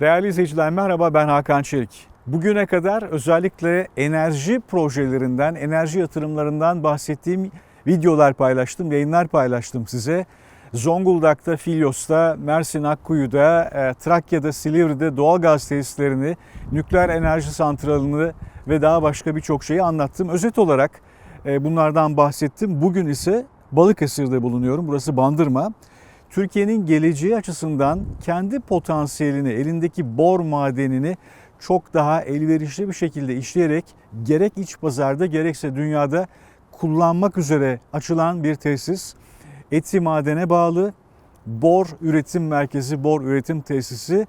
Değerli izleyiciler merhaba ben Hakan Çelik. Bugüne kadar özellikle enerji projelerinden, enerji yatırımlarından bahsettiğim videolar paylaştım, yayınlar paylaştım size. Zonguldak'ta, Filyos'ta, Mersin Akkuyu'da, e, Trakya'da, Silivri'de doğalgaz tesislerini, nükleer enerji santralını ve daha başka birçok şeyi anlattım. Özet olarak e, bunlardan bahsettim. Bugün ise Balıkesir'de bulunuyorum. Burası Bandırma. Türkiye'nin geleceği açısından kendi potansiyelini, elindeki bor madenini çok daha elverişli bir şekilde işleyerek gerek iç pazarda gerekse dünyada kullanmak üzere açılan bir tesis. Eti madene bağlı bor üretim merkezi, bor üretim tesisi.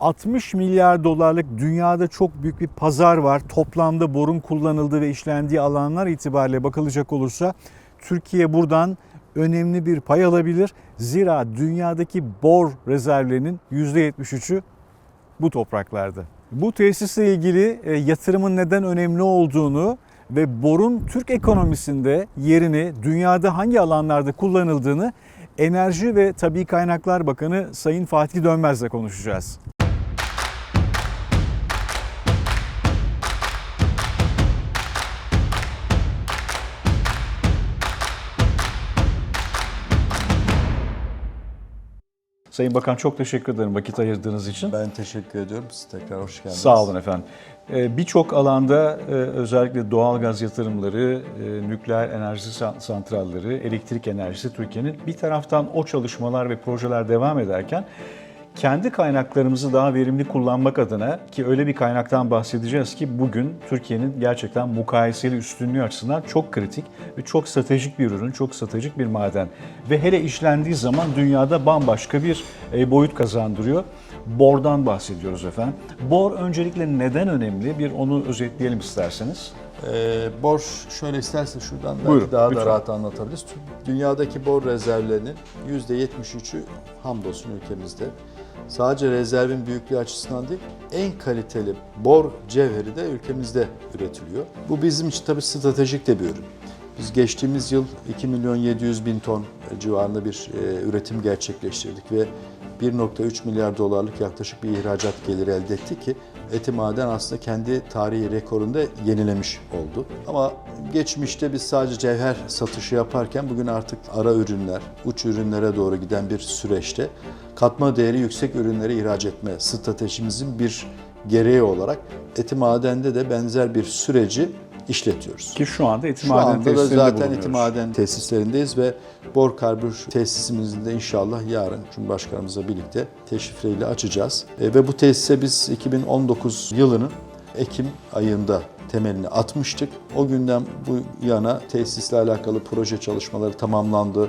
60 milyar dolarlık dünyada çok büyük bir pazar var. Toplamda borun kullanıldığı ve işlendiği alanlar itibariyle bakılacak olursa Türkiye buradan önemli bir pay alabilir. Zira dünyadaki bor rezervlerinin %73'ü bu topraklarda. Bu tesisle ilgili e, yatırımın neden önemli olduğunu ve borun Türk ekonomisinde yerini, dünyada hangi alanlarda kullanıldığını Enerji ve Tabi Kaynaklar Bakanı Sayın Fatih Dönmez'le konuşacağız. Sayın Bakan çok teşekkür ederim vakit ayırdığınız için. Ben teşekkür ediyorum. Siz tekrar hoş geldiniz. Sağ olun efendim. Ee, Birçok alanda e, özellikle doğal gaz yatırımları, e, nükleer enerji san- santralleri, elektrik enerjisi Türkiye'nin bir taraftan o çalışmalar ve projeler devam ederken kendi kaynaklarımızı daha verimli kullanmak adına ki öyle bir kaynaktan bahsedeceğiz ki bugün Türkiye'nin gerçekten mukayeseli üstünlüğü açısından çok kritik ve çok stratejik bir ürün, çok stratejik bir maden ve hele işlendiği zaman dünyada bambaşka bir e, boyut kazandırıyor. Bordan bahsediyoruz efendim. Bor öncelikle neden önemli? Bir onu özetleyelim isterseniz. Ee, bor şöyle istersen şuradan belki Buyurun, daha lütfen. da rahat anlatabiliriz. Dünyadaki bor rezervlerinin %73'ü hamdolsun ülkemizde. Sadece rezervin büyüklüğü açısından değil, en kaliteli bor cevheri de ülkemizde üretiliyor. Bu bizim için tabii stratejik de bir ürün. Biz geçtiğimiz yıl 2 milyon 700 bin ton civarında bir e, üretim gerçekleştirdik ve 1.3 milyar dolarlık yaklaşık bir ihracat geliri elde ettik ki eti maden aslında kendi tarihi rekorunu da yenilemiş oldu. Ama geçmişte biz sadece cevher satışı yaparken bugün artık ara ürünler, uç ürünlere doğru giden bir süreçte katma değeri yüksek ürünleri ihraç etme stratejimizin bir gereği olarak eti madende de benzer bir süreci işletiyoruz. Ki şu anda eti Şu maden anda da tesislerinde zaten bulunuyoruz. eti maden tesislerindeyiz ve bor karbür tesisimizin de inşallah yarın Cumhurbaşkanımızla birlikte teşrifleyle açacağız. E, ve bu tesise biz 2019 yılının Ekim ayında temelini atmıştık. O günden bu yana tesisle alakalı proje çalışmaları tamamlandı.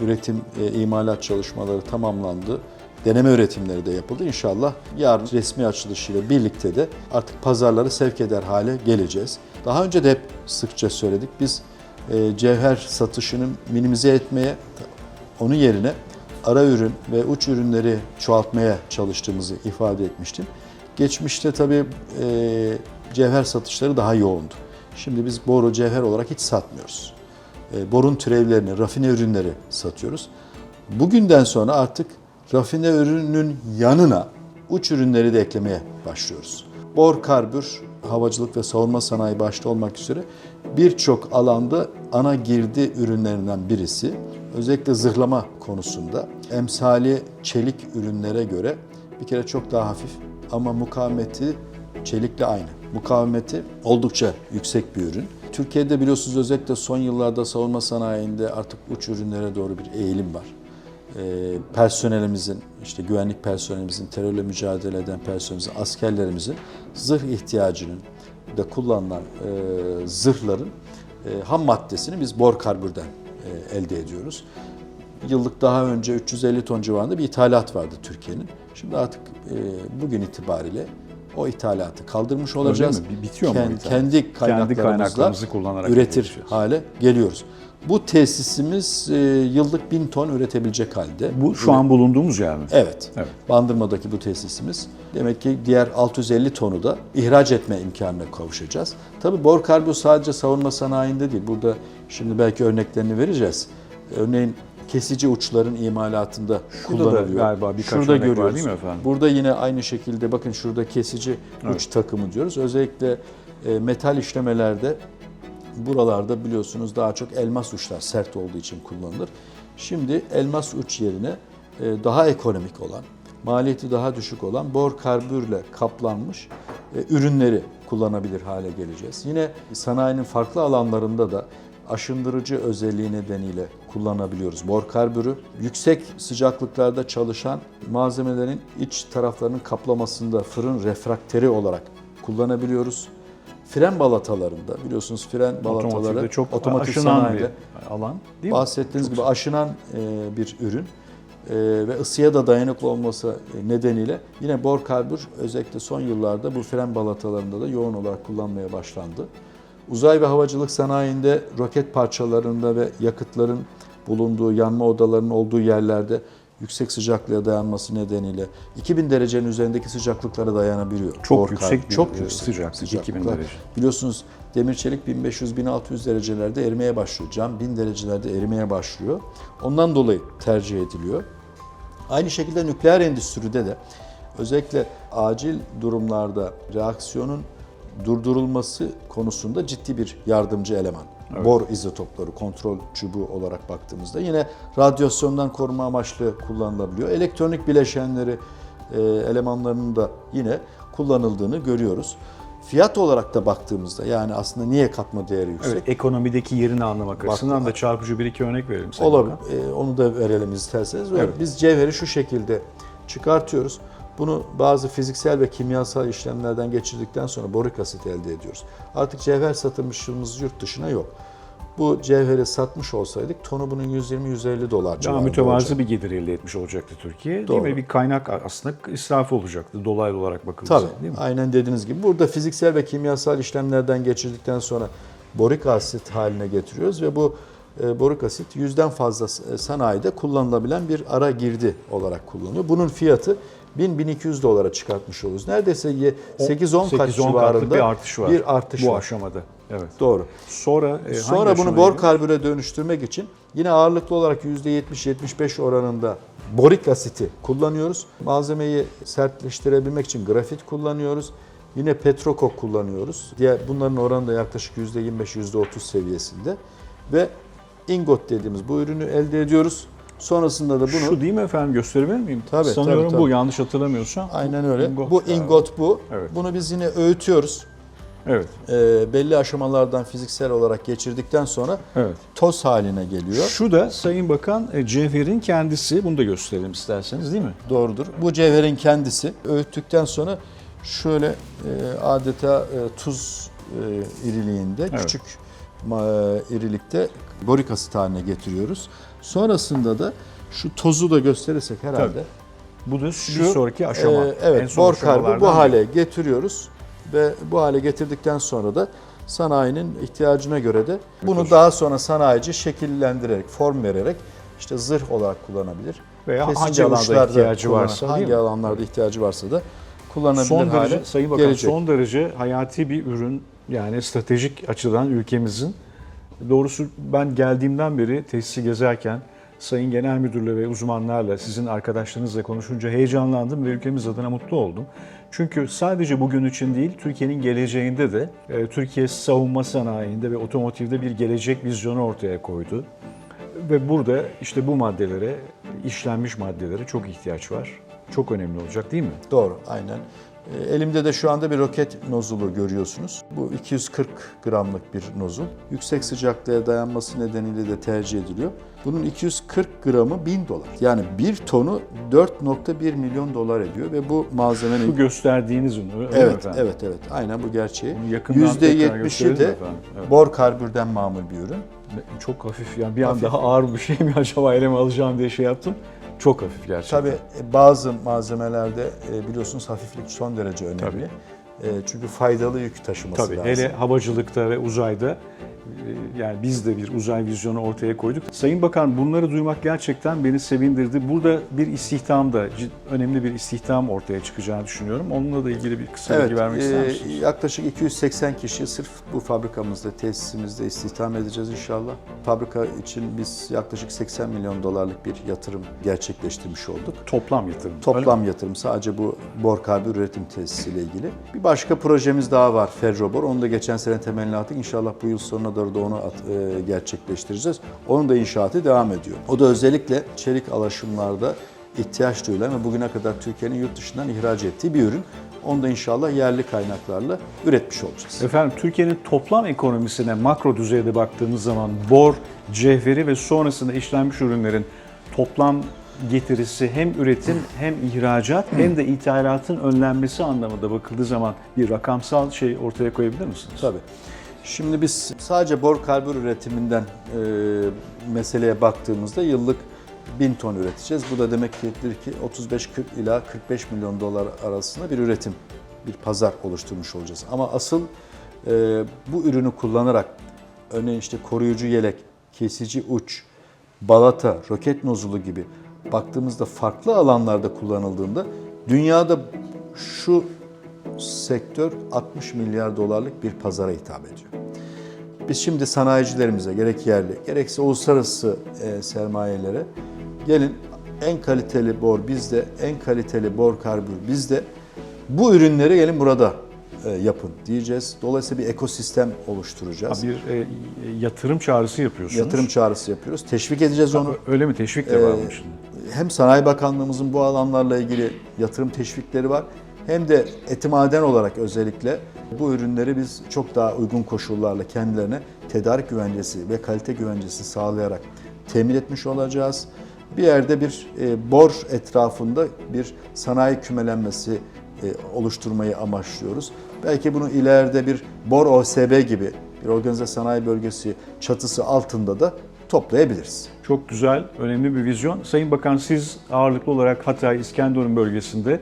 Üretim, e, imalat çalışmaları tamamlandı. Deneme üretimleri de yapıldı. İnşallah yarın resmi açılışıyla birlikte de artık pazarları sevk eder hale geleceğiz. Daha önce de hep sıkça söyledik. Biz e, cevher satışını minimize etmeye, onun yerine ara ürün ve uç ürünleri çoğaltmaya çalıştığımızı ifade etmiştim. Geçmişte tabii e, cevher satışları daha yoğundu. Şimdi biz boru cevher olarak hiç satmıyoruz. E, borun türevlerini, rafine ürünleri satıyoruz. Bugünden sonra artık rafine ürünün yanına uç ürünleri de eklemeye başlıyoruz. Bor karbür, havacılık ve savunma sanayi başta olmak üzere birçok alanda ana girdi ürünlerinden birisi. Özellikle zırhlama konusunda emsali çelik ürünlere göre bir kere çok daha hafif ama mukavemeti çelikle aynı. Mukavemeti oldukça yüksek bir ürün. Türkiye'de biliyorsunuz özellikle son yıllarda savunma sanayinde artık uç ürünlere doğru bir eğilim var. Ee, personelimizin, işte güvenlik personelimizin, terörle mücadele eden personelimizin, askerlerimizin zırh ihtiyacının da kullanılan e, zırhların e, ham maddesini biz bor karbürden e, elde ediyoruz. Yıllık daha önce 350 ton civarında bir ithalat vardı Türkiye'nin. Şimdi artık e, bugün itibariyle o ithalatı kaldırmış olacağız. mi? Bitiyor mu o Kendi, ithalat? kendi kaynaklarımızla kaynaklarımızı kullanarak üretir hale geliyoruz. Bu tesisimiz e, yıllık 1000 ton üretebilecek halde. Bu şu an bulunduğumuz yer mi? Evet. Evet. Bandırma'daki bu tesisimiz. Demek ki diğer 650 tonu da ihraç etme imkanına kavuşacağız. Tabii bor karbon sadece savunma sanayinde değil. Burada şimdi belki örneklerini vereceğiz. Örneğin kesici uçların imalatında Şurada da kullanılıyor. galiba birkaç Şurada örnek var görüyoruz. değil mi efendim? Burada yine aynı şekilde bakın şurada kesici uç Evet. takımı diyoruz. Özellikle e, metal işlemelerde buralarda biliyorsunuz daha çok elmas uçlar sert olduğu için kullanılır. Şimdi elmas uç yerine e, daha ekonomik olan, maliyeti daha düşük olan bor karbürle kaplanmış e, ürünleri kullanabilir hale geleceğiz. Yine sanayinin farklı alanlarında da aşındırıcı özelliği nedeniyle kullanabiliyoruz. Bor karbürü yüksek sıcaklıklarda çalışan malzemelerin iç taraflarının kaplamasında fırın refrakteri olarak kullanabiliyoruz. Fren balatalarında biliyorsunuz fren balataları çok aşınan sanayide bir alan değil mi? bahsettiğiniz gibi aşınan e, bir ürün E, ve ısıya da dayanıklı olması nedeniyle yine bor karbür özellikle son yıllarda bu fren balatalarında da yoğun olarak kullanmaya başlandı. Uzay ve havacılık sanayinde roket parçalarında ve yakıtların bulunduğu yanma odalarının olduğu yerlerde yüksek sıcaklığa dayanması nedeniyle 2000 derecenin üzerindeki sıcaklıklara dayanabiliyor. Çok Bor yüksek bir çok yüksek sıcaklık, 2000 sıcaklıklar. derece. Biliyorsunuz demir çelik 1500-1600 derecelerde erimeye başlıyor. Cam 1000 derecelerde erimeye başlıyor. Ondan dolayı tercih ediliyor. Aynı şekilde nükleer endüstride de özellikle acil durumlarda reaksiyonun durdurulması konusunda ciddi bir yardımcı eleman. Bor izotopları kontrol çubuğu olarak baktığımızda yine radyasyondan koruma amaçlı kullanılabiliyor. Elektronik bileşenleri e, elemanlarının da yine kullanıldığını görüyoruz. Fiyat olarak da baktığımızda yani aslında niye katma değeri yüksek? Evet, ekonomideki yerini anlamak açısından da çarpıcı bir iki örnek verelim. Olabilir. Ee, onu da verelim isterseniz. Evet. Biz cevheri şu şekilde çıkartıyoruz. Bunu bazı fiziksel ve kimyasal işlemlerden geçirdikten sonra borik asit elde ediyoruz. Artık cevher satılmışlığımız yurt dışına yok. Bu cevheri satmış olsaydık tonu bunun 120-150 dolar Daha civarında mütevazı olacak. bir gelir elde etmiş olacaktı Türkiye. Doğru. Değil mi? Bir kaynak aslında israf olacaktı dolaylı olarak bakılırsa. Tabii. Değil mi? Aynen dediğiniz gibi. Burada fiziksel ve kimyasal işlemlerden geçirdikten sonra borik asit haline getiriyoruz ve bu e, borik asit yüzden fazla s- sanayide kullanılabilen bir ara girdi olarak kullanılıyor. Bunun fiyatı 1000-1200 dolara çıkartmış oluruz. Neredeyse ye- 8-10 kat 8-10 civarında bir artış var. bir artış bu var. aşamada. Evet. Doğru. Sonra e, Sonra bunu bor karbüre dönüştürmek için yine ağırlıklı olarak %70-75 oranında borik asiti kullanıyoruz. Malzemeyi sertleştirebilmek için grafit kullanıyoruz. Yine petrokok kullanıyoruz. Diğer bunların oranı da yaklaşık %25-%30 seviyesinde ve ingot dediğimiz bu ürünü elde ediyoruz. Sonrasında da bunu Şu değil mi efendim gösterebilir miyim? Tabii, Sanıyorum tabii, tabii. bu yanlış hatırlamıyorsam. aynen öyle. Ingot bu ingot bu. Evet. Bunu biz yine öğütüyoruz. Evet. Ee, belli aşamalardan fiziksel olarak geçirdikten sonra Evet. toz haline geliyor. Şu da Sayın Bakan e, cevherin kendisi. Bunu da gösterelim isterseniz değil mi? Doğrudur. Bu cevherin kendisi öğüttükten sonra şöyle e, adeta e, tuz e, iriliğinde, Evet. küçük e, irilikte borik asit haline getiriyoruz. Sonrasında da şu tozu da gösterirsek herhalde. Tabii. Bu da Şu, bir sonraki aşama. e, En evet, son bor aşamalardan bu hale getiriyoruz ve bu hale getirdikten sonra da sanayinin ihtiyacına göre de bunu hocam. daha sonra sanayici şekillendirerek, form vererek işte zırh olarak kullanabilir. Veya Kesici hangi alanda ihtiyacı varsa hangi alanlarda ihtiyacı varsa da kullanabilir Son hale derece Sayın Bakan gelecek. son derece hayati bir ürün yani stratejik açıdan ülkemizin. Doğrusu ben geldiğimden beri tesisi gezerken Sayın Genel Müdürle ve uzmanlarla sizin arkadaşlarınızla konuşunca heyecanlandım ve ülkemiz adına mutlu oldum. Çünkü sadece bugün için değil Türkiye'nin geleceğinde de e, Türkiye savunma sanayinde ve otomotivde bir gelecek vizyonu ortaya koydu. Ve burada işte bu maddelere, işlenmiş maddelere çok ihtiyaç var. Çok önemli olacak değil mi? Doğru, aynen. E, Elimde de şu anda bir roket nozulu görüyorsunuz. Bu 240 gramlık bir nozul. Yüksek sıcaklığa dayanması nedeniyle de tercih ediliyor. Bunun 240 gramı 1000 dolar. Yani bir tonu 4.1 milyon dolar ediyor ve bu malzemenin Bu gösterdiğiniz ürün öyle mi Evet, efendim? evet, evet. Aynen bu gerçeği. Bunu yakından tekrar %70'i gösterelim de. Evet. bor karbürden mamul bir ürün. Çok hafif yani bir an Hafif. daha ağır bir şey mi acaba elime alacağım diye şey yaptım. Çok hafif gerçekten. Tabii e, bazı malzemelerde e, biliyorsunuz hafiflik son derece önemli. Tabii. E, çünkü faydalı yük taşıması Tabii lazım. hele havacılıkta ve uzayda e, yani biz de bir uzay vizyonu ortaya koyduk. Sayın Bakan bunları duymak gerçekten beni sevindirdi. Burada bir istihdam da önemli bir istihdam ortaya çıkacağını düşünüyorum. Onunla da ilgili bir kısa bilgi vermek ister e, misiniz? yaklaşık 280 kişi sırf bu fabrikamızda, tesisimizde istihdam edeceğiz inşallah. Fabrika için biz yaklaşık 80 milyon dolarlık bir yatırım gerçekleştirmiş olduk. Toplam yatırım. Toplam yatırım sadece bu bor karbür üretim tesisiyle ilgili. Bir başka projemiz daha var Ferrobor. Onu da geçen sene temelini attık. İnşallah bu yıl sonuna doğru da onu at- e, gerçekleştireceğiz. Onun da inşaatı devam ediyor. O da özellikle çelik alaşımlarda ihtiyaç duyulan ve bugüne kadar Türkiye'nin yurt dışından ihraç ettiği bir ürün. Onu da inşallah yerli kaynaklarla üretmiş olacağız. Efendim Türkiye'nin toplam ekonomisine makro düzeyde baktığımız zaman bor, cevheri ve sonrasında işlenmiş ürünlerin toplam getirisi hem üretim hem ihracat hem de ithalatın önlenmesi anlamında bakıldığı zaman bir rakamsal şey ortaya koyabilir misiniz? Tabii. Şimdi biz sadece bor karbür üretiminden e, meseleye baktığımızda yıllık 1000 ton üreteceğiz. Bu da demektir ki 35-40 ila 45 milyon dolar arasında bir üretim, bir pazar oluşturmuş olacağız. Ama asıl e, bu ürünü kullanarak örneğin işte koruyucu yelek, kesici uç, balata, roket nozulu gibi baktığımızda farklı alanlarda kullanıldığında dünyada şu sektör 60 milyar dolarlık bir pazara hitap ediyor. Biz şimdi sanayicilerimize gerek yerli gerekse uluslararası e, sermayelere gelin en kaliteli bor bizde, en kaliteli bor karbür bizde. Bu ürünleri gelin burada e, yapın diyeceğiz. Dolayısıyla bir ekosistem oluşturacağız. Bir e, yatırım çağrısı yapıyorsunuz. Yatırım çağrısı yapıyoruz. Teşvik edeceğiz onu. Öyle mi? Teşvik de var Ee, bunun için. Hem Sanayi Bakanlığımızın bu alanlarla ilgili yatırım teşvikleri var. Hem de etimaden olarak özellikle bu ürünleri biz çok daha uygun koşullarla kendilerine tedarik güvencesi ve kalite güvencesi sağlayarak temin etmiş olacağız. Bir yerde bir e, bor etrafında bir sanayi kümelenmesi e, oluşturmayı amaçlıyoruz. Belki bunu ileride bir bor OSB gibi bir organize sanayi bölgesi çatısı altında da toplayabiliriz. Çok güzel, önemli bir vizyon. Sayın Bakan siz ağırlıklı olarak Hatay, İskenderun bölgesinde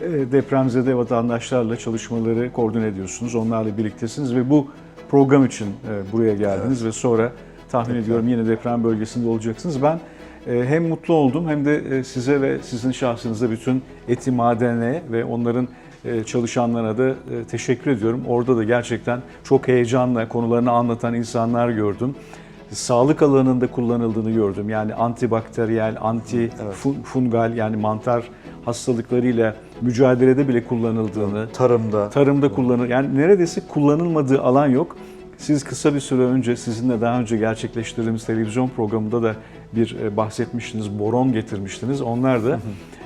e, depremzede vatandaşlarla çalışmaları koordine ediyorsunuz. Onlarla birliktesiniz ve bu program için e, buraya geldiniz ve sonra tahmin ediyorum yine deprem bölgesinde olacaksınız. Ben e, hem mutlu oldum hem de size ve sizin şahsınıza bütün Eti Maden'e ve onların çalışanlarına da teşekkür ediyorum. Orada da gerçekten çok heyecanla konularını anlatan insanlar gördüm sağlık alanında kullanıldığını gördüm. Yani antibakteriyel, anti fun- fungal yani mantar hastalıklarıyla mücadelede bile kullanıldığını, Tarımda. tarımda kullanır. Yani neredeyse kullanılmadığı alan yok. Siz kısa bir süre önce sizinle daha önce gerçekleştirdiğimiz televizyon programında da bir e, bahsetmiştiniz, boron getirmiştiniz. Onlar da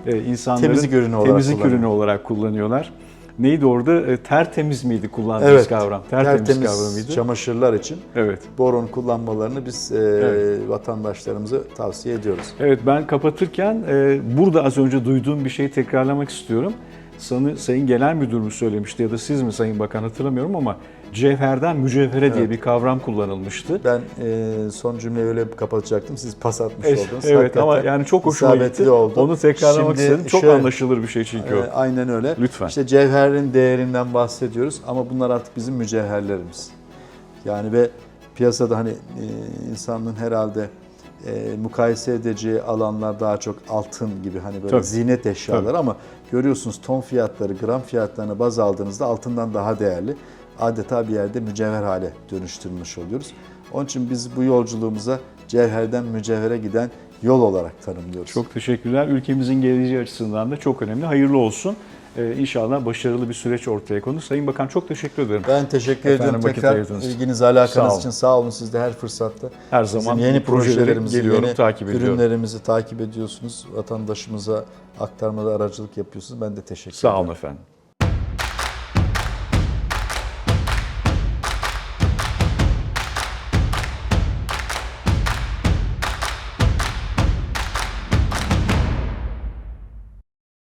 e, insanların Temizlik ürünü olarak temizlik kullanıyor. ürünü olarak kullanıyorlar. Neydi orada? E, tertemiz miydi kullandığınız kavram? Tertemiz, tertemiz kavramıydı. çamaşırlar için Evet. boron kullanmalarını biz e, Evet. vatandaşlarımıza tavsiye ediyoruz. Evet ben kapatırken e, burada az önce duyduğum bir şeyi tekrarlamak istiyorum. Sanı, Sayın Genel Müdürümüz söylemişti ya da siz mi Sayın Bakan hatırlamıyorum ama cevherden mücevhere diye Evet. bir kavram kullanılmıştı. Ben e, son cümleyi öyle kapatacaktım. Siz pas atmış Evet, oldunuz. evet Hakikaten ama yani çok hoşuma gitti. oldu. Onu tekrarlamak Şimdi istedim. Çok şöyle- anlaşılır bir şey çünkü o. E, aynen öyle. Lütfen. İşte cevherin değerinden bahsediyoruz ama bunlar artık bizim mücevherlerimiz. Yani ve piyasada hani e, insanın herhalde e, mukayese edeceği alanlar daha çok altın gibi hani böyle Tabii. ziynet eşyaları ama görüyorsunuz ton fiyatları, gram fiyatlarını baz aldığınızda altından daha değerli. Adeta bir yerde mücevher hale dönüştürmüş oluyoruz. Onun için biz bu yolculuğumuza cevherden mücevhere giden yol olarak tanımlıyoruz. Çok teşekkürler. Ülkemizin geleceği açısından da çok önemli. Hayırlı olsun. Ee, inşallah başarılı bir süreç ortaya konur. Sayın Bakan çok teşekkür ederim. Ben teşekkür vakit tekrar ayırdığınız için. ilginiz, Sağ alakanız olun. için. Sağ olun siz de her fırsatta. Her zaman yeni projeleri projelerimizi, geliyorum, yeni takip ediyorum. ürünlerimizi takip ediyorsunuz. Vatandaşımıza aktarmada aracılık yapıyorsunuz. Ben de teşekkür Sağ ederim. olun efendim.